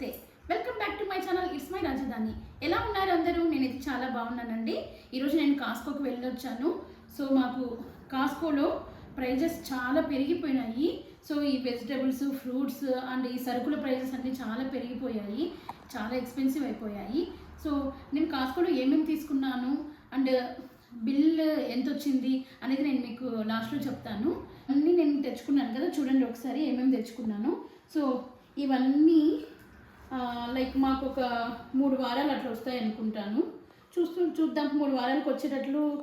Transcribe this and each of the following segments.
నమస్తే. Welcome back to my channel it's my రాజధాని ఎలా ఉన్నారు అందరూ? నేనైతే చాలా బాగున్నానండి. ఈరోజు నేను కాస్కోకి వెళ్ళొచ్చాను. సో మాకు కాస్కోలో ప్రైజెస్ చాలా పెరిగిపోయినాయి. సో ఈ వెజిటబుల్స్ ఫ్రూట్స్ అండ్ ఈ సరుకుల ప్రైజెస్ అన్నీ చాలా పెరిగిపోయాయి. చాలా ఎక్స్పెన్సివ్ అయిపోయాయి. సో నేను కాస్కోలో ఏమేమి తీసుకున్నాను అండ్ బిల్ ఎంత వచ్చింది అనేది నేను మీకు లాస్ట్లో చెప్తాను. అన్నీ నేను తెచ్చుకున్నాను కదా. చూడండి ఒకసారి ఏమేమి తెచ్చుకున్నాను. సో ఇవన్నీ లైక్ మాకు ఒక మూడు వారాలు అట్లా వస్తాయి అనుకుంటాను. చూస్తూ చూద్దాం మూడు వారాలకు వచ్చేటట్లు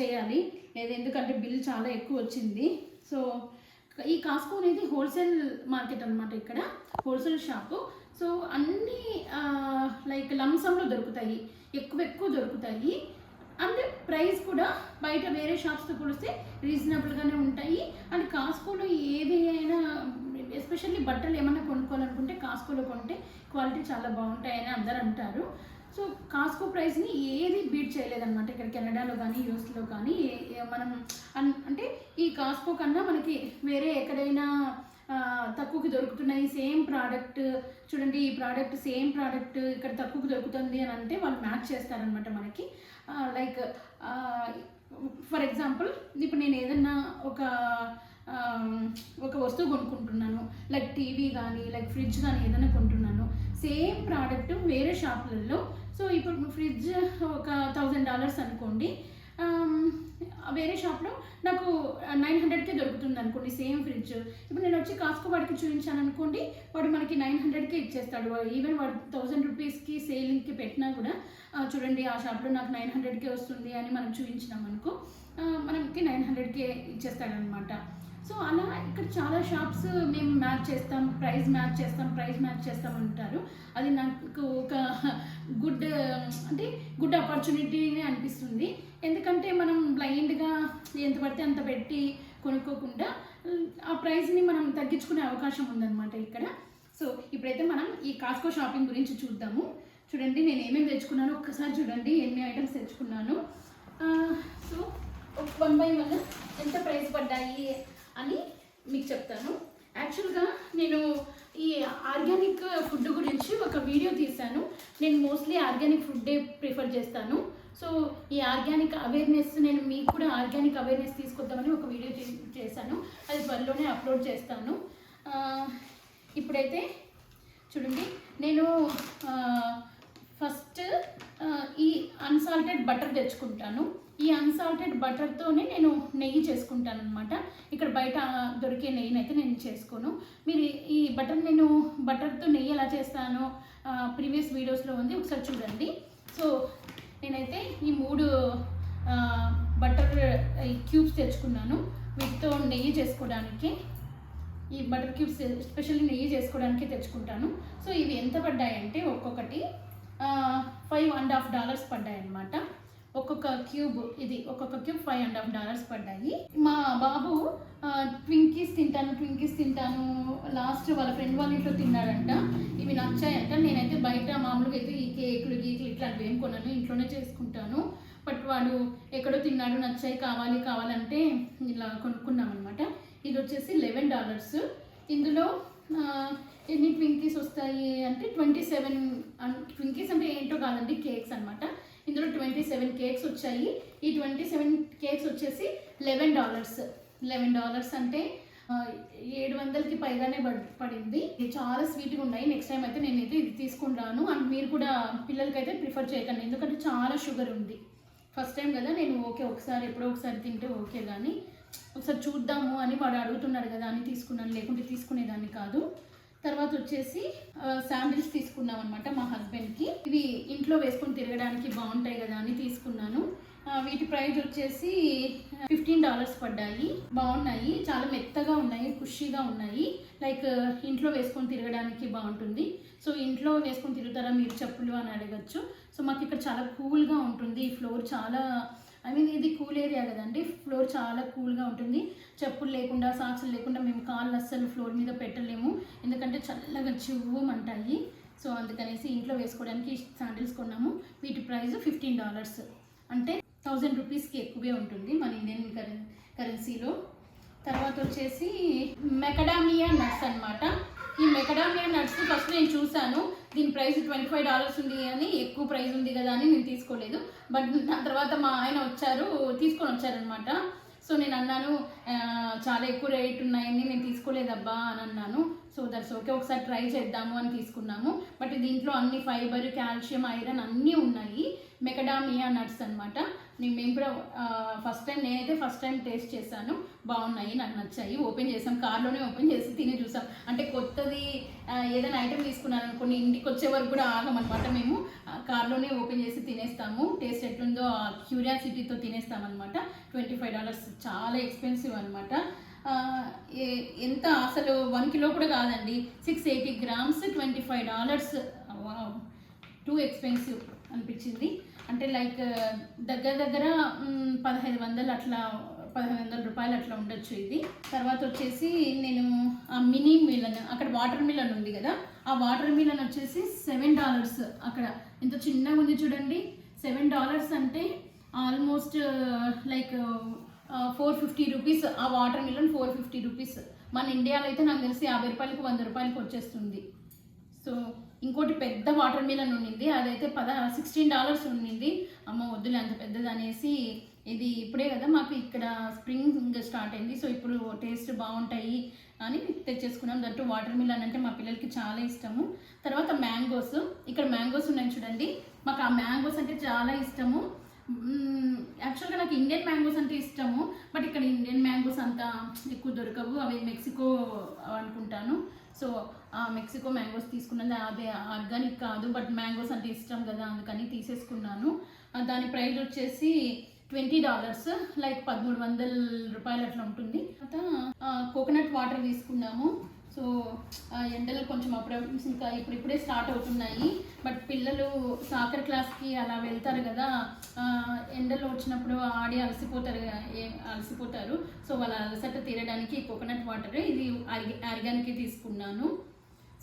చేయాలి. లేదు ఎందుకంటే బిల్ చాలా ఎక్కువ వచ్చింది. సో ఈ కాస్కో అనేది హోల్సేల్ మార్కెట్ అనమాట ఇక్కడ. హోల్సేల్ షాపు సో అన్నీ లైక్ లంసంలో దొరుకుతాయి. ఎక్కువ ఎక్కువ దొరుకుతాయి. అండ్ ప్రైస్ కూడా బయట వేరే షాప్స్తో పోలిస్తే రీజనబుల్గానే ఉంటాయి. అండ్ కాస్కోలో ఏది అయినా ఎస్పెషల్లీ బట్టలు ఏమైనా కొనుక్కోవాలనుకుంటే కాస్కోలో కొంటే క్వాలిటీ చాలా బాగుంటాయని అందరు అంటారు. సో కాస్కో ప్రైస్ని ఏది బీట్ చేయలేదన్నమాట. ఇక్కడ కెనడాలో కానీ యూఎస్లో కానీ ఏ- మనం అన్- అంటే ఈ కాస్కో కన్నా మనకి వేరే ఎక్కడైనా తక్కువకి దొరుకుతున్నాయి సేమ్ ప్రోడక్ట్ చూడండి ఈ ప్రోడక్ట్ సేమ్ ప్రోడక్ట్ ఇక్కడ తక్కువకి దొరుకుతుంది అని అంటే వాళ్ళు మ్యాచ్ చేస్తారనమాట మనకి. లైక్ ఫర్ ఎగ్జాంపుల్ ఇప్పుడు నేను ఏదన్నా ఒక ఒక వస్తువు కొనుక్కుంటున్నాను. లైక్ టీవీ కానీ లైక్ ఫ్రిడ్జ్ కానీ ఏదైనా కొంటున్నాను. సేమ్ ప్రోడక్ట్ వేరే షాపులలో. సో ఇప్పుడు ఫ్రిడ్జ్ ఒక థౌజండ్ డాలర్స్ అనుకోండి. వేరే షాప్లో నాకు నైన్ హండ్రెడ్కే దొరుకుతుంది అనుకోండి సేమ్ ఫ్రిడ్జ్. ఇప్పుడు నేను వచ్చి కాస్కో వాడికి చూపించాను అనుకోండి వాడు మనకి నైన్ హండ్రెడ్కే ఇచ్చేస్తాడు. ఈవెన్ వాడు థౌజండ్ రూపీస్కి సేలింగ్కి పెట్టినా కూడా చూడండి ఆ షాప్లో నాకు నైన్ హండ్రెడ్కే వస్తుంది అని మనం చూపించినాం అనుకో మనకి నైన్ హండ్రెడ్కే ఇచ్చేస్తాడనమాట సో అలా ఇక్కడ చాలా షాప్స్ మేము మ్యాచ్ చేస్తాం ప్రైస్ మ్యాచ్ చేస్తాం ప్రైస్ మ్యాచ్ చేస్తాం అంటారు. అది నాకు ఒక గుడ్ అంటే గుడ్ ఆపర్చునిటీనే అనిపిస్తుంది. ఎందుకంటే మనం బ్లైండ్గా ఎంత పడితే అంత పెట్టి కొనుక్కోకుండా ఆ ప్రైస్ని మనం తగ్గించుకునే అవకాశం ఉందన్నమాట ఇక్కడ. సో ఇప్పుడైతే మనం ఈ కాస్కో షాపింగ్ గురించి చూద్దాము. చూడండి నేను ఏమేమి తెచ్చుకున్నానో ఒక్కసారి చూడండి ఎన్ని ఐటమ్స్ తెచ్చుకున్నాను. సో వన్ బై వన్ ఎంత ప్రైస్ పడ్డాయి? అని మీకు చెప్తాను. యాక్చువల్గా నేను ఈ ఆర్గానిక్ ఫుడ్ గురించి ఒక వీడియో తీశాను. నేను మోస్ట్లీ ఆర్గానిక్ ఫుడ్డే ప్రిఫర్ చేస్తాను. సో ఈ ఆర్గానిక్ అవేర్నెస్ నేను మీకు కూడా ఆర్గానిక్ అవేర్నెస్ తీసుకొద్దామని ఒక వీడియో చేశాను. అది త్వరలోనే అప్లోడ్ చేస్తాను. ఇప్పుడైతే చూడండి. నేను ఫస్ట్ ఈ అన్సాల్టెడ్ బటర్ తెచ్చుకుంటాను. ఈ అన్సాల్టెడ్ బటర్తోనే నేను నెయ్యి చేసుకుంటాను అనమాట ఇక్కడ బయట దొరికే నెయ్యిని అయితే నేను చేసుకోను. మీరు ఈ బటర్ నేను బటర్తో నెయ్యి ఎలా చేస్తానో ప్రీవియస్ వీడియోస్లో ఉంది. ఒకసారి చూడండి. సో నేనైతే ఈ మూడు బటర్ క్యూబ్స్ తెచ్చుకున్నాను. వీటితో నెయ్యి చేసుకోవడానికి ఈ బటర్ క్యూబ్స్ ఎస్పెషల్లీ నెయ్యి చేసుకోవడానికి తెచ్చుకుంటాను. సో ఇవి ఎంత పడ్డాయంటే ఒక్కొక్కటి ఫైవ్ అండ్ హాఫ్ డాలర్స్ పడ్డాయి అనమాట ఒక్కొక్క క్యూబ్ ఇది ఒక్కొక్క cube five and half dollars పడ్డాయి. మా బాబు ట్వింకీస్ తింటాను ట్వింకీస్ తింటాను. లాస్ట్ వాళ్ళ ఫ్రెండ్ వాళ్ళ ఇంట్లో తిన్నాడంట. ఇవి నచ్చాయంట. నేనైతే బయట మామూలుగా అయితే ఈ కేకులు గీకులు ఇట్లాంటివి ఏం కొనను. ఇంట్లోనే చేసుకుంటాను. బట్ వాడు ఎక్కడో తిన్నాడు నచ్చాయి కావాలి కావాలంటే ఇలా కొనుక్కున్నాం అనమాట ఇది వచ్చేసి లెవెన్ డాలర్స్. ఇందులో ఎన్ని ట్వింకీస్ వస్తాయి అంటే ట్వంటీ సెవెన్ ట్వింకీస్ అంటే ఏంటో కాదండి కేక్స్ అనమాట ఇందులో ట్వంటీ సెవెన్ కేక్స్ వచ్చాయి. ఈ ట్వంటీ సెవెన్ కేక్స్ వచ్చేసి లెవెన్ డాలర్స్ లెవెన్ డాలర్స్ అంటే ఏడు వందలకి పైగానే పడింది. ఇది చాలా స్వీట్గా ఉన్నాయి. నెక్స్ట్ టైం అయితే నేనైతే ఇది తీసుకుంటాను అండ్ మీరు కూడా పిల్లలకైతే ప్రిఫర్ చేయకండి. ఎందుకంటే చాలా షుగర్ ఉంది. ఫస్ట్ టైం కదా నేను ఓకే ఒకసారి ఎప్పుడో ఒకసారి తింటే ఓకే కానీ ఒకసారి చూద్దాము అని వాడు అడుగుతున్నాడు కదా అని తీసుకున్నాను. లేకుంటే తీసుకునేదాన్ని కాదు. తర్వాత వచ్చేసి శాండిల్స్ తీసుకున్నాం అనమాట మా హస్బెండ్కి. ఇవి ఇంట్లో వేసుకొని తిరగడానికి బాగుంటాయి కదా అని తీసుకున్నాను. వీటి ప్రైస్ వచ్చేసి ఫిఫ్టీన్ డాలర్స్ పడ్డాయి. బాగున్నాయి. చాలా మెత్తగా ఉన్నాయి ఖుషీగా ఉన్నాయి. లైక్ ఇంట్లో వేసుకొని తిరగడానికి బాగుంటుంది. సో ఇంట్లో వేసుకొని తిరుగుతారా మీరు చెప్పులు అని అడగచ్చు. సో మాకు ఇక్కడ చాలా కూల్గా ఉంటుంది. ఈ ఫ్లోర్ చాలా ఐ మీన్ ఇది కూల్ ఏరియా కదండి. ఫ్లోర్ చాలా కూల్గా ఉంటుంది. చెప్పులు లేకుండా సాక్సులు లేకుండా మేము కాళ్ళు అస్సలు ఫ్లోర్ మీద పెట్టలేము. ఎందుకంటే చల్లగా చివ్వమంటాయి. సో అందుకనేసి ఇంట్లో వేసుకోవడానికి శాండిల్స్ కొన్నాము. వీటి ప్రైస్ ఫిఫ్టీన్ డాలర్స్. అంటే థౌజండ్ రూపీస్కి ఎక్కువే ఉంటుంది మన ఇండియన్ కరెన్ కరెన్సీలో. తర్వాత వచ్చేసి మెకడామియా నట్స్ అనమాట ఈ మెకడామియా నట్స్ ఫస్ట్ నేను చూశాను. దీని ప్రైస్ ట్వంటీ ఫైవ్ డాలర్స్ ఉంది అని ఎక్కువ ప్రైస్ ఉంది కదా అని నేను తీసుకోలేదు. బట్ దాని తర్వాత మా ఆయన వచ్చారు తీసుకొని వచ్చారనమాట సో నేను అన్నాను చాలా ఎక్కువ రేట్ ఉన్నాయని నేను తీసుకోలేదబ్బా అని అన్నాను. సో దట్స్ ఓకే ఒకసారి ట్రై చేద్దాము అని తీసుకున్నాము. బట్ దీంట్లో అన్ని ఫైబర్ కాల్షియం ఐరన్ అన్నీ ఉన్నాయి. మెకడామియా నట్స్ అనమాట మేము కూడా ఫస్ట్ టైం నేనైతే ఫస్ట్ టైం టేస్ట్ చేశాను. బాగున్నాయి నాకు నచ్చాయి. ఓపెన్ చేసాం కార్లోనే ఓపెన్ చేసి తిని చూసాం. అంటే కొత్తది ఏదైనా ఐటెం తీసుకున్నాను అనుకోండి ఇంటికి వచ్చే వరకు కూడా ఆగమన్నమాట మేము. కార్లోనే ఓపెన్ చేసి తినేస్తాము. టేస్ట్ ఎట్లుందో క్యూరియాసిటీతో తినేస్తాం అనమాట ట్వంటీ ఫైవ్ డాలర్స్ చాలా ఎక్స్పెన్సివ్ అనమాట ఎంత అసలు వన్ కిలో కూడా కాదండి. Six eighty grams twenty five dollars too expensive అనిపించింది. అంటే లైక్ దగ్గర దగ్గర పదహైదు వందలు అట్లా పదహైదు వందల రూపాయలు అట్లా ఉండొచ్చు ఇది. తర్వాత వచ్చేసి నేను ఆ మినీ మిలన్ అక్కడ వాటర్ మిలన్ ఉంది కదా ఆ వాటర్ మిలన్ వచ్చేసి సెవెన్ డాలర్స్ అక్కడ. ఇంత చిన్నగా ఉంది చూడండి. సెవెన్ డాలర్స్ అంటే almost like four fifty rupees. ఆ watermelon four fifty rupees. మన ఇండియాలో అయితే నాకు తెలిసి యాభై రూపాయలకు వంద రూపాయలకు వచ్చేస్తుంది. సో ఇంకోటి పెద్ద వాటర్ మిలన్ ఉండింది అదైతే పద సిక్స్టీన్ డాలర్స్ ఉండింది అమ్మ వద్దులే అంత పెద్దది అనేసి ఇది ఇప్పుడే కదా మాకు ఇక్కడ స్ప్రింగ్ స్టార్ట్ అయింది. సో ఇప్పుడు టేస్ట్ బాగుంటాయి అని తెచ్చేసుకున్నాం. దట్టు వాటర్ మిలన్ అంటే మా పిల్లలకి చాలా ఇష్టము. తర్వాత మ్యాంగోస్. ఇక్కడ మ్యాంగోస్ ఉన్నాయి చూడండి. మాకు ఆ మ్యాంగోస్ అంటే చాలా ఇష్టము. యాక్చువల్గా నాకు ఇండియన్ మ్యాంగోస్ అంటే ఇష్టము. బట్ ఇక్కడ ఇండియన్ మ్యాంగోస్ అంత ఎక్కువ దొరకవు. అవి మెక్సికో అనుకుంటాను. సో మెక్సికో మ్యాంగోస్ తీసుకున్నది అదే ఆర్గానిక్ కాదు బట్ మ్యాంగోస్ అంటే ఇష్టం కదా అందుకని తీసేసుకున్నాను. దాని ప్రైస్ వచ్చేసి ట్వంటీ డాలర్స్ లైక్ పదమూడు వందల రూపాయలు అట్లా ఉంటుంది. తర్వాత కోకోనట్ వాటర్ తీసుకున్నాము. సో ఆ, ఎండలు కొంచెం అప్పుడప్పుడు ఇంకా ఇప్పుడిప్పుడే స్టార్ట్ అవుతున్నాయి. బట్ పిల్లలు సాకర్ క్లాస్కి అలా వెళ్తారు కదా ఎండలు వచ్చినప్పుడు ఆడి అలసిపోతారు అలసిపోతారు. సో వాళ్ళ అలసట తీరడానికి కోకోనట్ వాటర్ ఇది ఆర్గానిక్ తీసుకున్నాను.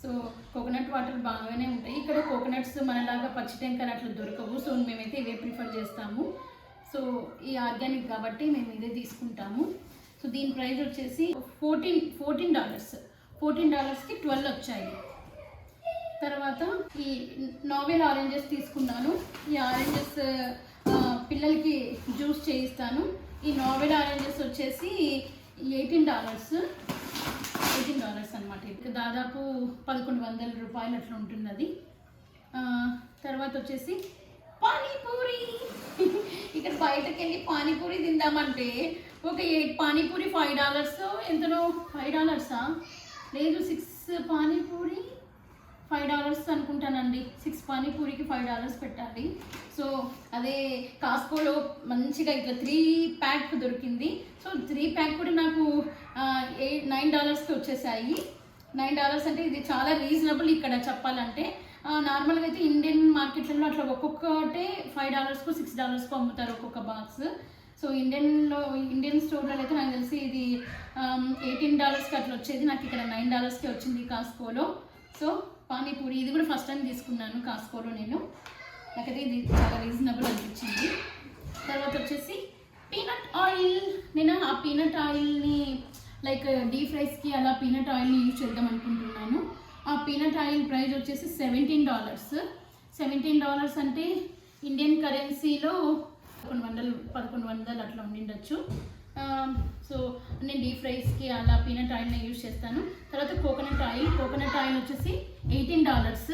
సో కోకోనట్ వాటర్ బాగానే ఉంటాయి. ఇక్కడ కోకోనట్స్ మనలాగా పచ్చి టెంకాయలు అట్లా దొరకవు. సో మేమైతే ఇవే ప్రిఫర్ చేస్తాము. సో ఈ ఆర్గానిక్ కాబట్టి మేము ఇదే తీసుకుంటాము. సో దీని ప్రైస్ వచ్చేసి ఫోర్టీన్ ఫోర్టీన్ డాలర్స్. ఫోర్టీన్ డాలర్స్కి ట్వెల్వ్ వచ్చాయి. తర్వాత ఈ నావెల్ ఆరెంజెస్ తీసుకున్నాను. ఈ ఆరెంజెస్ పిల్లలకి జ్యూస్ చేయిస్తాను. ఈ నావెల్ ఆరెంజెస్ వచ్చేసి ఎయిటీన్ డాలర్స్. ఎయిటీన్ డాలర్స్ అనమాట ఇది దాదాపు పదకొండు వందల రూపాయలు అట్లా ఉంటుంది అది తర్వాత వచ్చేసి పానీపూరి. ఇక్కడ బయటకు వెళ్ళి పానీపూరి తిందామంటే ఒక ఎయిట్ పానీపూరి ఫైవ్ డాలర్స్ ఎంతనో? ఫైవ్ డాలర్సా? లేదు సిక్స్ పానీపూరి. ఫైవ్ డాలర్స్ అనుకుంటానండి. సిక్స్ పానీపూరికి ఫైవ్ డాలర్స్ పెట్టాలి సో అదే కాస్కోలో మంచిగా ఇట్లా త్రీ ప్యాక్ దొరికింది. సో త్రీ ప్యాక్ కూడా నాకు ఎయిట్ నైన్ డాలర్స్కి వచ్చేసాయి. నైన్ డాలర్స్ అంటే ఇది చాలా రీజనబుల్ ఇక్కడ చెప్పాలంటే. నార్మల్గా అయితే ఇండియన్ మార్కెట్లలో అట్లా ఒక్కొక్కటే ఫైవ్ డాలర్స్కు సిక్స్ డాలర్స్కు అమ్ముతారు ఒక్కొక్క బాక్స్ సో ఇండియన్లో ఇండియన్ స్టోర్లో అయితే నాకు తెలిసి ఇది ఎయిటీన్ డాలర్స్కి అట్లా వచ్చేది. నాకు ఇక్కడ నైన్ డాలర్స్కి వచ్చింది కాస్కోలో సో పానీపూరి ఇది కూడా ఫస్ట్ టైం తీసుకున్నాను కాస్కోలో నేను. నాకైతే ఇది చాలా రీజనబుల్ అనిపించింది. తర్వాత వచ్చేసి పీనట్ ఆయిల్ నేను ఆ పీనట్ ఆయిల్ని లైక్ డీప్ ఫ్రైస్కి అలా పీనట్ ఆయిల్ని యూజ్ చేద్దాం అనుకుంటున్నాను. ఆ పీనట్ ఆయిల్ ప్రైస్ వచ్చేసి సెవెంటీన్ డాలర్స్ సెవెంటీన్ డాలర్స్ అంటే ఇండియన్ కరెన్సీలో పదకొండు వందలు పదకొండు వందలు అట్లా ఉండిండొచ్చు. సో నేను డీప్ ఫ్రైస్కి అలా పీనట్ ఆయిల్ని యూజ్ చేస్తాను. తర్వాత కోకోనట్ ఆయిల్ కోకోనట్ ఆయిల్ వచ్చేసి eighteen dollars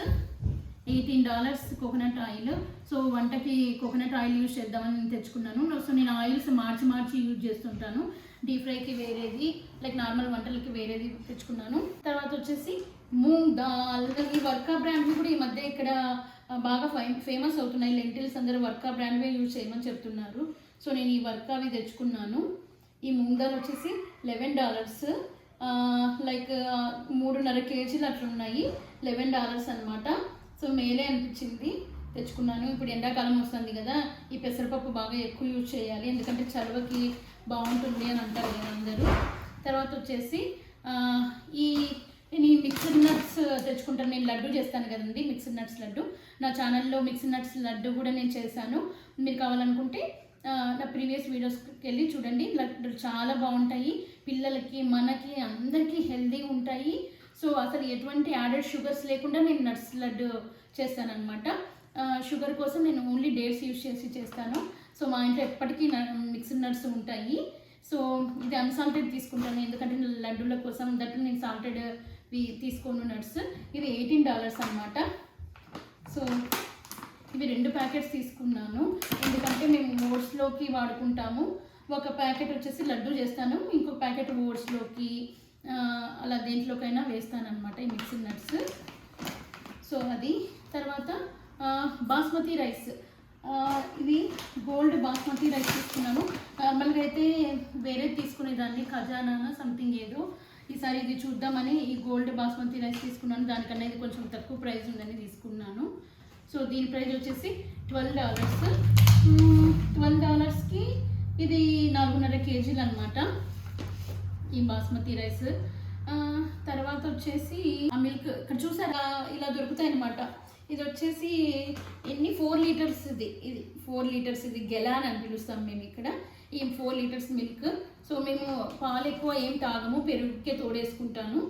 eighteen dollars coconut oil so వంటకి కోకోనట్ ఆయిల్ యూజ్ చేద్దామని నేను తెచ్చుకున్నాను. సో నేను ఆయిల్స్ మార్చి మార్చి యూజ్ చేస్తుంటాను. డీప్ ఫ్రైకి వేరేది లైక్ నార్మల్ వంటలకి వేరేది తెచ్చుకున్నాను. తర్వాత వచ్చేసి మూంగ్ దాల్ ఈ వర్కా బ్రాండ్లు కూడా ఈ మధ్య ఇక్కడ బాగా ఫై ఫేమస్ అవుతున్నాయి. లెంటిల్స్ అందరూ వర్కా బ్రాండ్వే యూజ్ చేయమని చెప్తున్నారు. సో నేను ఈ వర్కావి తెచ్చుకున్నాను. ఈ ముందాలు వచ్చేసి లెవెన్ డాలర్స్ లైక్ మూడున్నర కేజీలు అట్లున్నాయి. లెవెన్ డాలర్స్ అనమాట సో మేలే అనిపించింది. తెచ్చుకున్నాను. ఇప్పుడు ఎండాకాలం వస్తుంది కదా ఈ పెసరపప్పు బాగా ఎక్కువ యూజ్ చేయాలి. ఎందుకంటే చలవకి బాగుంటుంది అని అంటారు కదా అందరూ. తర్వాత వచ్చేసి ఈ నేను ఈ మిక్స్డ్ నట్స్ తెచ్చుకుంటాను. నేను లడ్డు చేస్తాను కదండి మిక్స్డ్ నట్స్ లడ్డు. నా ఛానల్లో మిక్స్డ్ నట్స్ లడ్డు కూడా నేను చేశాను. మీరు కావాలనుకుంటే నా ప్రీవియస్ వీడియోస్కి వెళ్ళి చూడండి. లడ్డూలు చాలా బాగుంటాయి. పిల్లలకి మనకి అందరికీ హెల్దీ ఉంటాయి. సో అసలు ఎటువంటి యాడెడ్ షుగర్స్ లేకుండా నేను నట్స్ లడ్డు చేస్తానన్నమాట. షుగర్ కోసం నేను ఓన్లీ డేట్స్ యూస్ చేసి చేస్తాను. సో మా ఇంట్లో ఎప్పటికీ మిక్స్డ్ నట్స్ ఉంటాయి. సో ఇది అన్సాల్టెడ్ తీసుకుంటాను. ఎందుకంటే లడ్డూల కోసం దట్ నేను సాల్టెడ్ తీసుకోను నట్స్ ఇది ఎయిటీన్ డాలర్స్ అనమాట సో ఇవి రెండు ప్యాకెట్స్ తీసుకున్నాను. ఎందుకంటే మేము ఓట్స్లోకి వాడుకుంటాము. ఒక ప్యాకెట్ వచ్చేసి లడ్డు చేస్తాను. ఇంకో ప్యాకెట్ ఓట్స్లోకి అలా దేంట్లోకైనా వేస్తాను అనమాట ఈ మిక్సింగ్ నట్స్. సో అది. తర్వాత బాస్మతి రైస్. ఇది గోల్డ్ బాస్మతి రైస్ తీసుకున్నాను. నార్మల్గా అయితే వేరే తీసుకునేదాన్ని ఖజానా సంథింగ్ ఏదో. ఈసారి ఇది చూద్దామని ఈ గోల్డ్ బాస్మతి రైస్ తీసుకున్నాను. దానికన్నా ఇది కొంచెం తక్కువ ప్రైస్ ఉందని తీసుకున్నాను. సో దీని ప్రైస్ వచ్చేసి ట్వెల్వ్ డాలర్స్. ట్వెల్వ్ డాలర్స్కి ఇది నాలుగున్నర కేజీలు అనమాట ఈ బాస్మతి రైస్. తర్వాత వచ్చేసి ఆ మిల్క్. ఇక్కడ చూసారా? ఇలా దొరుకుతాయి అనమాట ఇది వచ్చేసి ఎన్ని? ఫోర్ లీటర్స్ ఇది. ఇది ఫోర్ లీటర్స్ ఇది గెలాన్ అని పిలుస్తాం మేము ఇక్కడ. ఈ ఫోర్ లీటర్స్ మిల్క్. సో మేము పాలు ఎక్కువ ఏం తాగము పెరుగుకే తోడేసుకుంటాను.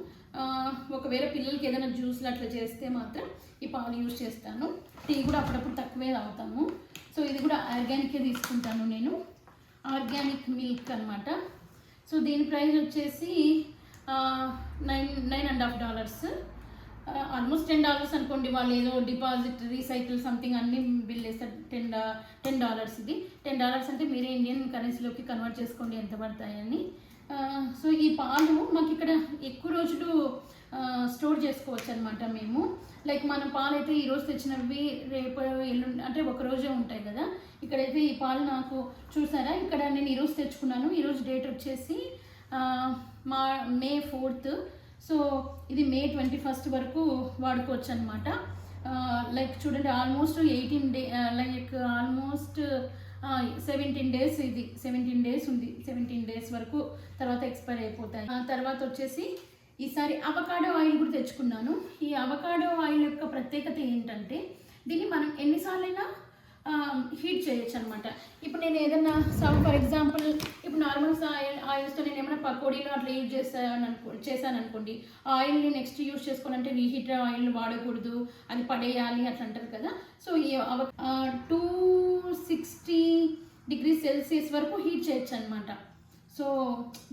ఒకవేళ పిల్లలకి ఏదైనా జ్యూస్లు అట్లా చేస్తే మాత్రం ఈ పాలు యూజ్ చేస్తాను. టీ కూడా అప్పుడప్పుడు తక్కువే తాగుతాము. సో ఇది కూడా ఆర్గానికే తీసుకుంటాను నేను. ఆర్గానిక్ మిల్క్ అనమాట సో దీని ప్రైస్ వచ్చేసి nine nine and half dollars. Almost ten dollars అనుకోండి వాళ్ళు ఏదో డిపాజిట్ రీసైకిల్ సంథింగ్ అన్ని బిల్ వేస్తారు టెన్ డా టెన్ డాలర్స్ ఇది. టెన్ డాలర్స్ అంటే మీరే ఇండియన్ కరెన్సీలోకి కన్వర్ట్ చేసుకోండి ఎంత పడతాయని. సో ఈ పాలు మాకు ఇక్కడ ఎక్కువ రోజులు స్టోర్ చేసుకోవచ్చు అనమాట మేము. లైక్ మనం పాలు అయితే ఈరోజు తెచ్చినవి రేపు ఎల్లుండి అంటే ఒక రోజే ఉంటాయి కదా. ఇక్కడైతే ఈ పాలు నాకు చూసారా? ఇక్కడ నేను ఈరోజు తెచ్చుకున్నాను. ఈరోజు డేట్ వచ్చేసి మా మే ఫోర్త్. సో ఇది మే ట్వంటీ ఫస్ట్ వరకు వాడుకోవచ్చు అనమాట లైక్ చూడండి almost eighteen day like almost seventeen days ఇది. సెవెంటీన్ డేస్ ఉంది. సెవెంటీన్ డేస్ వరకు తర్వాత ఎక్స్పైర్ అయిపోతాయి. ఆ తర్వాత వచ్చేసి ఈసారి అవకాడో ఆయిల్ కూడా తెచ్చుకున్నాను. ఈ అవకాడో ఆయిల్ యొక్క ప్రత్యేకత ఏంటంటే దీన్ని మనం ఎన్నిసార్లైనా హీట్ చేయొచ్చు అనమాట ఇప్పుడు నేను ఏదైనా సమ్ ఫర్ ఎగ్జాంపుల్ ఇప్పుడు నార్మల్ ఆయిల్ ఆయిల్స్తో నేను ఏమైనా పకోడీలు అట్లా యూజ్ చేసాను అనుకో చేశాను అనుకోండి ఆ ఆయిల్ని నెక్స్ట్ యూజ్ చేసుకోవాలంటే రీహీట్ ఆయిల్ వాడకూడదు అది పడేయాలి అట్లా అంటారు కదా. సో ఈ టూ సిక్స్టీ డిగ్రీ సెల్సియస్ వరకు హీట్ చేయొచ్చు అనమాట సో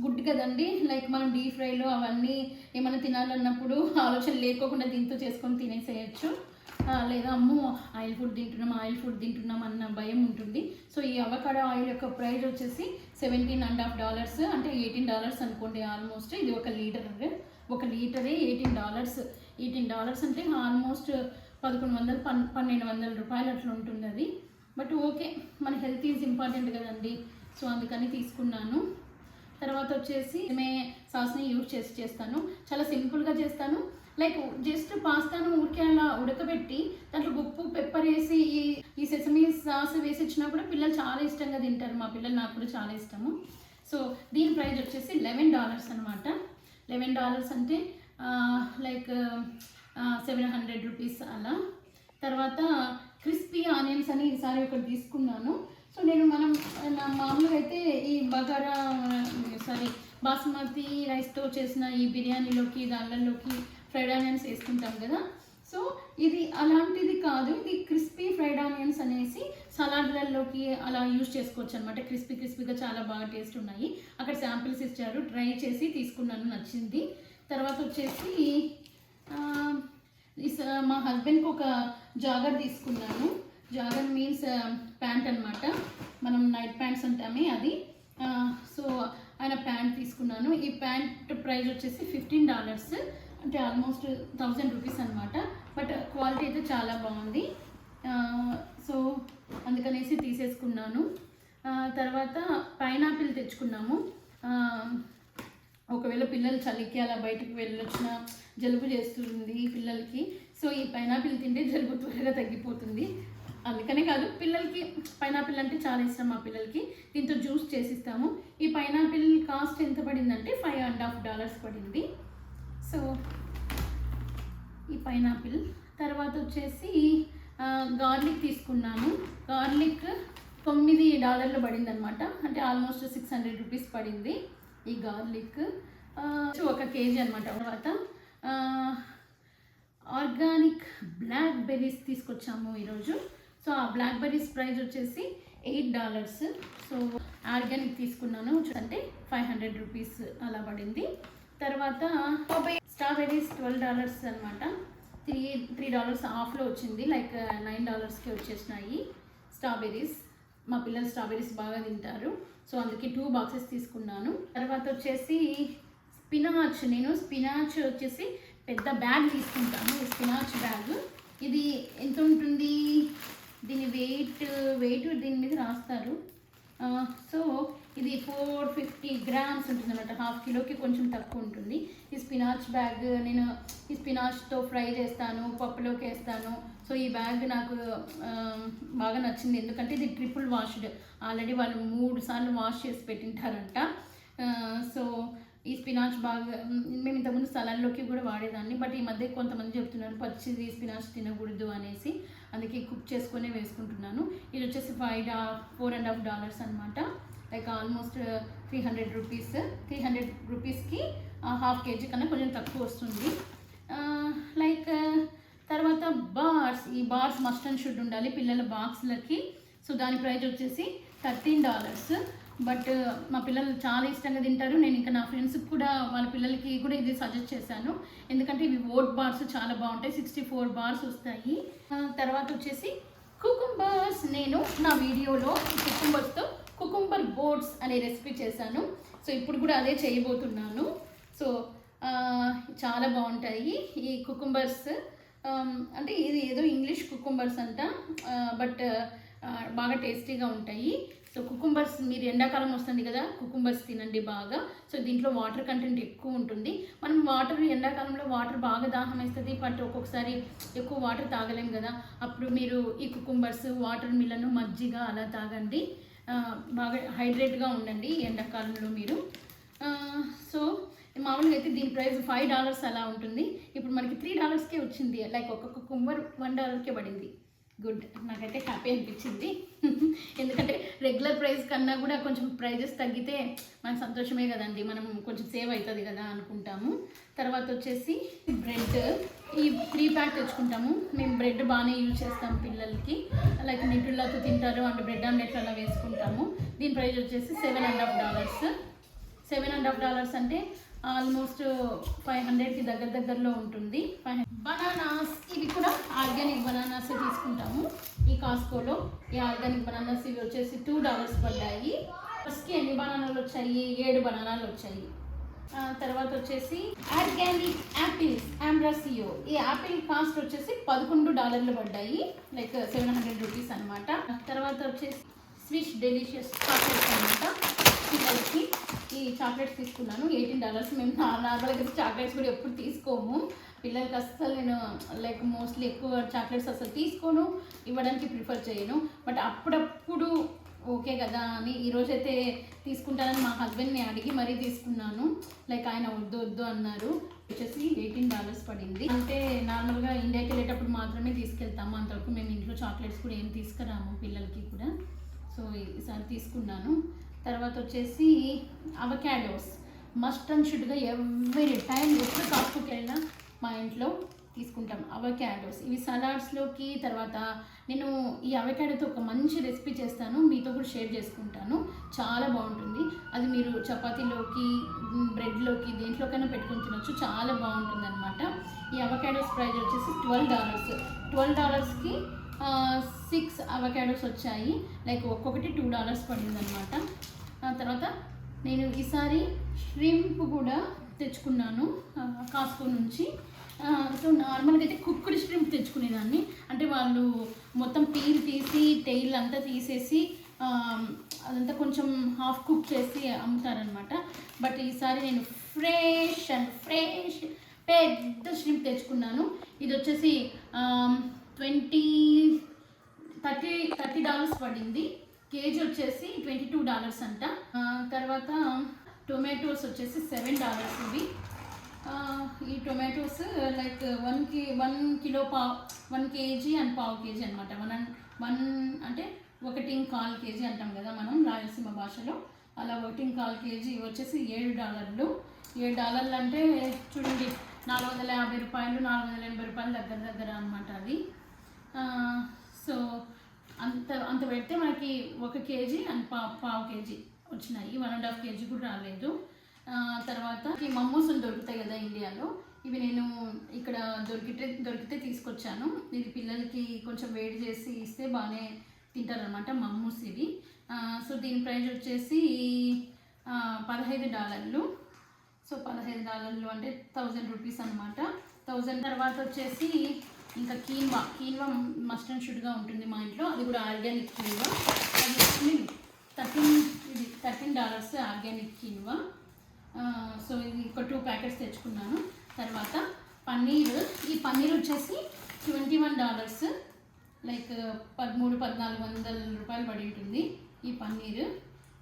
గుడ్ కదండి. లైక్ మనం డీప్ ఫ్రైలు అవన్నీ ఏమైనా తినాలన్నప్పుడు ఆలోచన లేకోకుండా దీంతో చేసుకొని తినేసేయచ్చు. లేదా అమ్మో ఆయిల్ ఫుడ్ తింటున్నాం ఆయిల్ ఫుడ్ తింటున్నాం అన్న భయం ఉంటుంది. సో ఈ అవకాడో ఆయిల్ యొక్క ప్రైస్ వచ్చేసి సెవెంటీన్ అండ్ హాఫ్ డాలర్స్ అంటే ఎయిటీన్ డాలర్స్ అనుకోండి ఆల్మోస్ట్. ఇది ఒక లీటర్. ఒక లీటరే ఎయిటీన్ డాలర్స్. ఎయిటీన్ డాలర్స్ అంటే ఆల్మోస్ట్ పదకొండు వందలు పన్ పన్నెండు వందల రూపాయలు అట్లా ఉంటుంది అది బట్ ఓకే మన హెల్త్ ఈజ్ ఇంపార్టెంట్ కదండి. సో అందుకని తీసుకున్నాను. తర్వాత వచ్చేసి మే సాస్ని యూజ్ చేసి చేస్తాను. చాలా సింపుల్గా చేస్తాను. లైక్ జస్ట్ పాస్తాను ఊరికే అలా ఉడకబెట్టి దాంట్లో ఉప్పు పెప్పర్ వేసి ఈ ఈ సెసమీ సాస్ వేసి ఇచ్చినా కూడా పిల్లలు చాలా ఇష్టంగా తింటారు. మా పిల్లలు నాకు కూడా చాలా ఇష్టము. సో దీని ప్రైస్ వచ్చేసి లెవెన్ డాలర్స్ అనమాట లెవెన్ డాలర్స్ అంటే లైక్ సెవెన్ హండ్రెడ్ రూపీస్ అలా. తర్వాత క్రిస్పీ ఆనియన్స్ అని ఈసారి ఒకటి తీసుకున్నాను. సో నేను మనం నా మామూలుగా అయితే ఈ బగారా సారీ బాస్మతి రైస్తో చేసిన ఈ బిర్యానీలోకి దానిలోకి ఫ్రైడ్ ఆనియన్స్ వేసుకుంటాం కదా. సో ఇది అలాంటిది కాదు ఇది క్రిస్పీ ఫ్రైడ్ ఆనియన్స్ అనేసి సలాడ్లలోకి అలా యూజ్ చేసుకోవచ్చు అనమాట క్రిస్పీ క్రిస్పీగా చాలా బాగా టేస్ట్ ఉన్నాయి. అక్కడ శాంపిల్స్ ఇచ్చారు ట్రై చేసి తీసుకున్నాను నచ్చింది. తర్వాత వచ్చేసి ఈ స- మా హస్బెండ్కి ఒక జాగర్ తీసుకున్నాను. జాగన్ మీన్స్ ప్యాంట్ అనమాట మనం నైట్ ప్యాంట్స్ అంటామే అది. సో ఆయన ప్యాంట్ తీసుకున్నాను. ఈ ప్యాంట్ ప్రైస్ వచ్చేసి ఫిఫ్టీన్ డాలర్స్. అంటే ఆల్మోస్ట్ థౌజండ్ రూపీస్ అనమాట బట్ క్వాలిటీ అయితే చాలా బాగుంది. సో అందుకనేసి తీసేసుకున్నాను. తర్వాత పైనాపిల్ తెచ్చుకున్నాము. ఒకవేళ పిల్లలు చలికి అలా బయటకు వెళ్ళొచ్చిన జలుబు చేస్తుంది పిల్లలకి. సో ఈ పైనాపిల్ తింటే జలుబు త్వరగా తగ్గిపోతుంది. అందుకనే కాదు పిల్లలకి పైనాపిల్ అంటే చాలా ఇష్టం మా పిల్లలకి. దీంతో జ్యూస్ చేసిస్తాము. ఈ పైనాపిల్ కాస్ట్ ఎంత పడిందంటే ఫైవ్ అండ్ హాఫ్ డాలర్స్ పడింది. సో ఈ పైనాపిల్. తర్వాత వచ్చేసి గార్లిక్ తీసుకున్నాను గార్లిక్ తొమ్మిది డాలర్లు పడింది అనమాట అంటే ఆల్మోస్ట్ సిక్స్ హండ్రెడ్ రూపీస్ పడింది ఈ గార్లిక్. ఒక కేజీ అనమాట తర్వాత ఆర్గానిక్ బ్లాక్ బెర్రీస్ తీసుకొచ్చాము ఈరోజు. సో ఆ బ్లాక్ బెర్రీస్ ప్రైస్ వచ్చేసి ఎయిట్ డాలర్స్ సో ఆర్గానిక్ తీసుకున్నాను. అంటే ఫైవ్ హండ్రెడ్ రూపీస్ అలా పడింది. తర్వాత స్ట్రాబెర్రీస్ ట్వెల్వ్ డాలర్స్ అనమాట త్రీ త్రీ డాలర్స్ ఆఫ్లో వచ్చింది. లైక్ నైన్ డాలర్స్కి వచ్చేసినాయి స్ట్రాబెర్రీస్ మా పిల్లలు స్ట్రాబెర్రీస్ బాగా తింటారు. సో అందుకే టూ బాక్సెస్ తీసుకున్నాను. తర్వాత వచ్చేసి స్పినాచ్ నేను స్పినాచ్ వచ్చేసి పెద్ద బ్యాగ్ తీసుకుంటాను. స్పినాచ్ బ్యాగ్ ఇది ఎంత ఉంటుంది? దీని వెయిట్ వెయిట్ దీని మీద రాస్తారు. సో ఇది ఫోర్ ఫిఫ్టీ గ్రామ్స్ ఉంటుంది అనమాట హాఫ్ కిలోకి కొంచెం తక్కువ ఉంటుంది. ఈ స్పినాచ్ బ్యాగ్ నేను ఈ స్పినాచ్తో ఫ్రై చేస్తాను పప్పులోకి వేస్తాను. సో ఈ బ్యాగ్ నాకు బాగా నచ్చింది. ఎందుకంటే ఇది ట్రిపుల్ వాష్డ్ ఆల్రెడీ వాళ్ళు మూడు సార్లు వాష్ చేసి పెట్టింటారంట. సో ఈ స్పినాచ్ బాగా మేము ఇంతకుముందు సలాడ్లోకి కూడా వాడేదాన్ని బట్ ఈ మధ్య కొంతమంది చెప్తున్నారు పచ్చిది స్పినాచ్ తినకూడదు అనేసి అందుకే కుక్ చేసుకునే వేసుకుంటున్నాను. ఇది వచ్చేసి ఫైవ్ డా ఫోర్ అండ్ హాఫ్ డాలర్స్ అనమాట like almost three hundred rupees three hundred రూపీస్కి హాఫ్ కేజీ కన్నా కొంచెం తక్కువ వస్తుంది. లైక్ uh, తర్వాత బార్స్ ఈ బార్స్ మస్ట్ అండ్ షుడ్ ఉండాలి పిల్లల బాక్స్లకి సో దాని ప్రైస్ వచ్చేసి థర్టీన్ డాలర్స్ బట్ మా పిల్లలు చాలా ఇష్టంగా తింటారు. నేను ఇంకా నా ఫ్రెండ్స్కి కూడా వాళ్ళ పిల్లలకి కూడా ఇది సజెస్ట్ చేశాను. ఎందుకంటే ఇవి ఓట్ బార్స్ చాలా బాగుంటాయి. సిక్స్టీ ఫోర్ బార్స్ వస్తాయి తర్వాత వచ్చేసి కుకుంబర్స్ నేను నా వీడియోలో కుకుంబర్స్తో కుకుంబర్ బోట్స్ అనే రెసిపీ చేశాను. సో ఇప్పుడు కూడా అదే చేయబోతున్నాను. సో చాలా బాగుంటాయి ఈ కుకుంబర్స్ అంటే ఇది ఏదో ఇంగ్లీష్ కుకుంబర్స్ అంట. బట్ బాగా టేస్టీగా ఉంటాయి. సో కుకుంబర్స్ మీరు ఎండాకాలం వస్తుంది కదా కుకుంబర్స్ తినండి బాగా. సో దీంట్లో వాటర్ కంటెంట్ ఎక్కువ ఉంటుంది. మనం వాటర్ ఎండాకాలంలో వాటర్ బాగా దాహం వేస్తుంది బట్ ఒక్కొక్కసారి ఎక్కువ వాటర్ తాగలేం కదా. అప్పుడు మీరు ఈ కుకుంబర్స్ వాటర్ మిల్లను మజ్జిగ అలా తాగండి. బాగా హైడ్రేట్గా ఉండండి ఎండాకాలంలో మీరు. సో మామూలుగా అయితే దీని ప్రైస్ ఫైవ్ డాలర్స్ అలా ఉంటుంది. ఇప్పుడు మనకి త్రీ డాలర్స్కే వచ్చింది. లైక్ ఒక్కొక్క కుమ్మర్ వన్ డాలర్కే పడింది. గుడ్. నాకైతే హ్యాపీ అనిపించింది. ఎందుకంటే రెగ్యులర్ ప్రైస్ కన్నా కూడా కొంచెం ప్రైజెస్ తగ్గితే మనకు సంతోషమే కదండి. మనం కొంచెం సేవ్ అవుతుంది కదా అనుకుంటాము. తర్వాత వచ్చేసి బ్రెడ్. ఈ త్రీ ప్యాక్ తెచ్చుకుంటాము. మేము బ్రెడ్ బాగానే యూజ్ చేస్తాం పిల్లలకి. లైక్ నిట్టులతో తింటారు. అండ్ బ్రెడ్ ఆమ్లెట్ అలా వేసుకుంటాము. దీని ప్రైస్ వచ్చేసి seven and half dollars. Seven and half dollars అంటే ఆల్మోస్ట్ ఫైవ్ హండ్రెడ్కి దగ్గర దగ్గరలో ఉంటుంది. ఫైవ్ బనానాస్ ఇవి కూడా ఆర్గానిక్ బనానాస్ తీసుకుంటాము. ఈ కాస్కోలో ఈ ఆర్గానిక్ బనానాస్ ఇవి వచ్చేసి టూ డాలర్స్ పడ్డాయి. ఫస్ట్కి ఎన్ని బనానాలు వచ్చాయి? ఏడు బనానాలు వచ్చాయి. తర్వాత వచ్చేసి ఆర్గానిక్ యాపిల్స్ ఆంబ్రాసియో. ఈ యాపిల్ కాస్ట్ వచ్చేసి పదకొండు డాలర్లు పడ్డాయి. లైక్ సెవెన్ హండ్రెడ్ రూపీస్ అనమాట తర్వాత వచ్చేసి స్విష్ డెలిషియస్ చాక్లెట్స్ అనమాట పిల్లలకి. ఈ చాక్లెట్స్ తీసుకున్నాను. ఎయిటీన్ డాలర్స్ మేము నార్మల్గా చాక్లెట్స్ కూడా ఎప్పుడు తీసుకోము. పిల్లలకి అస్సలు నేను లైక్ మోస్ట్లీ ఎక్కువ చాక్లెట్స్ అసలు తీసుకోను. ఇవ్వడానికి ప్రిఫర్ చేయను. బట్ అప్పుడప్పుడు ఓకే కదా అని ఈరోజైతే తీసుకుంటానని మా హస్బెండ్ని అడిగి మరీ తీసుకున్నాను. లైక్ ఆయన వద్దు వద్దు అన్నారు. వచ్చేసి ఎయిటీన్ డాలర్స్ పడింది. అంటే నార్మల్గా ఇండియాకి వెళ్ళేటప్పుడు మాత్రమే తీసుకెళ్తాము. అంతవరకు మేము ఇంట్లో చాక్లెట్స్ కూడా ఏం తీసుకురాము పిల్లలకి కూడా. సో ఈసారి తీసుకున్నాను. తర్వాత వచ్చేసి అవకాడోస్ మస్ట్ అండ్ షుడ్గా ఎవ్రీ టైం ఎప్పుడు కాస్ట్కి వెళ్ళినా మా ఇంట్లో తీసుకుంటాం అవకాడోస్. ఇవి సలాడ్స్లోకి తర్వాత నేను ఈ అవకాడోతో ఒక మంచి రెసిపీ చేస్తాను. మీతో కూడా షేర్ చేసుకుంటాను. చాలా బాగుంటుంది. అది మీరు చపాతీలోకి బ్రెడ్లోకి దేంట్లోకైనా పెట్టుకొని తినొచ్చు. చాలా బాగుంటుంది అనమాట ఈ అవకాడోస్ ప్రైస్ వచ్చేసి ట్వెల్వ్ డాలర్స్ ట్వెల్వ్ డాలర్స్కి సిక్స్ అవకాడోస్ వచ్చాయి. లైక్ ఒక్కొక్కటి టూ డాలర్స్ పడిందనమాట అనమాట తర్వాత నేను ఈసారి ష్రింప్ కూడా తెచ్చుకున్నాను కాస్కో నుంచి. సో నార్మల్గా అయితే కుక్కుడు ష్రింప్ తెచ్చుకునేదాన్ని. అంటే వాళ్ళు మొత్తం పీల్ తీసి టెయిల్ అంతా తీసేసి అదంతా కొంచెం హాఫ్ కుక్ చేసి అమ్ముతారనమాట బట్ ఈసారి నేను ఫ్రెష్ అండ్ ఫ్రెష్ పెద్ద ష్రింప్ తెచ్చుకున్నాను. ఇది వచ్చేసి ట్వంటీ థర్టీ థర్టీ డాలర్స్ పడింది. కేజీ వచ్చేసి ట్వంటీ టూ డాలర్స్ అంట. తర్వాత టొమాటోస్ వచ్చేసి సెవెన్ డాలర్స్ ఇవి. ఈ టొమాటోస్ లైక్ వన్ కే వన్ కిలో పావు వన్ కేజీ అండ్ పావు కేజీ అనమాట వన్ అండ్ వన్ అంటే ఒకటి కాల్ కేజీ అంటాం కదా మనం రాయలసీమ భాషలో. అలా ఒకటి కాల్ కేజీ వచ్చేసి ఏడు డాలర్లు. ఏడు డాలర్లు అంటే చూడండి నాలుగు వందల యాభై రూపాయలు నాలుగు వందల ఎనభై రూపాయలు దగ్గర దగ్గర అనమాట అది. సో అంత అంత పెడితే మనకి ఒక కేజీ అండ్ పా పావు కేజీ వచ్చినాయి. వన్ అండ్ హాఫ్ కేజీ కూడా రాలేదు. తర్వాత ఈ మమ్మూసులు దొరుకుతాయి కదా ఇండియాలో. ఇవి నేను ఇక్కడ దొరికితే దొరికితే తీసుకొచ్చాను. ఇది పిల్లలకి కొంచెం వేడి చేసి ఇస్తే బాగానే తింటారనమాట మమ్మూస్ ఇవి. సో దీని ప్రైస్ వచ్చేసి పదహైదు డాలర్లు. సో పదహైదు డాలర్లు అంటే థౌజండ్ రూపీస్ అనమాట థౌజండ్ తర్వాత వచ్చేసి ఇంకా కీన్వా కీన్వా మస్ట్ అండ్ షుడ్గా ఉంటుంది మా ఇంట్లో. అది కూడా ఆర్గానిక్ కీన్వా. అది వచ్చి థర్టీన్ ఇది thirteen dollars organic quinoa. So ఇది ఒక టూ ప్యాకెట్స్ తెచ్చుకున్నాను. తర్వాత పన్నీర్ ఈ పన్నీర్ వచ్చేసి ట్వంటీ వన్ డాలర్స్ లైక్ పదమూడు పద్నాలుగు వందల రూపాయలు పడి ఉంటుంది ఈ పన్నీర్.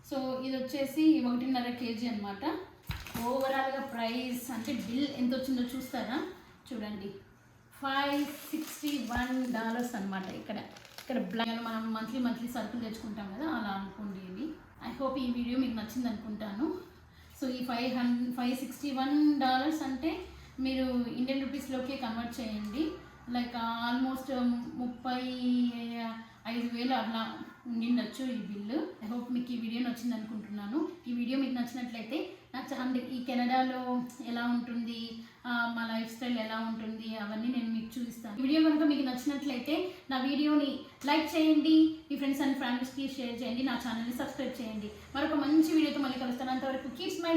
సో ఇది వచ్చేసి ఒకటిన్నర కేజీ అనమాట ఓవరాల్గా ప్రైస్ అంటే బిల్ ఎంత వచ్చిందో చూస్తారా? చూడండి. ఫైవ్ సిక్స్టీ వన్ డాలర్స్ అనమాట ఇక్కడ ఇక్కడ బ్లాక్ మనం మంత్లీ మంత్లీ సరుకులు తెచ్చుకుంటాం కదా అలా అనుకోండి ఇది. ఐ హోప్ ఈ వీడియో మీకు నచ్చింది అనుకుంటాను. సో ఈ five hundred five sixty one dollars అంటే మీరు ఇండియన్ రూపీస్లోకి కన్వర్ట్ చేయండి. లైక్ ఆల్మోస్ట్ ముప్పై ఐదు వేలు అట్లా ఉండిండొచ్చు ఈ బిల్లు. ఐ హోప్ మీకు ఈ వీడియో నచ్చింది అనుకుంటున్నాను. ఈ వీడియో మీకు నచ్చినట్లయితే నా అంటే ఈ కెనడాలో ఎలా ఉంటుంది మా లైఫ్ స్టైల్ ఎలా ఉంటుంది అవన్నీ నేను మీకు చూపిస్తాను. వీడియో కనుక మీకు నచ్చినట్లయితే నా వీడియోని లైక్ చేయండి మీ ఫ్రెండ్స్ అండ్ ఫ్యామిలీస్కి షేర్ చేయండి నా ఛానల్ని సబ్స్క్రైబ్ చేయండి. మరొక మంచి వీడియోతో మళ్ళీ కలుస్తాను. అంతవరకు కీప్స్ మై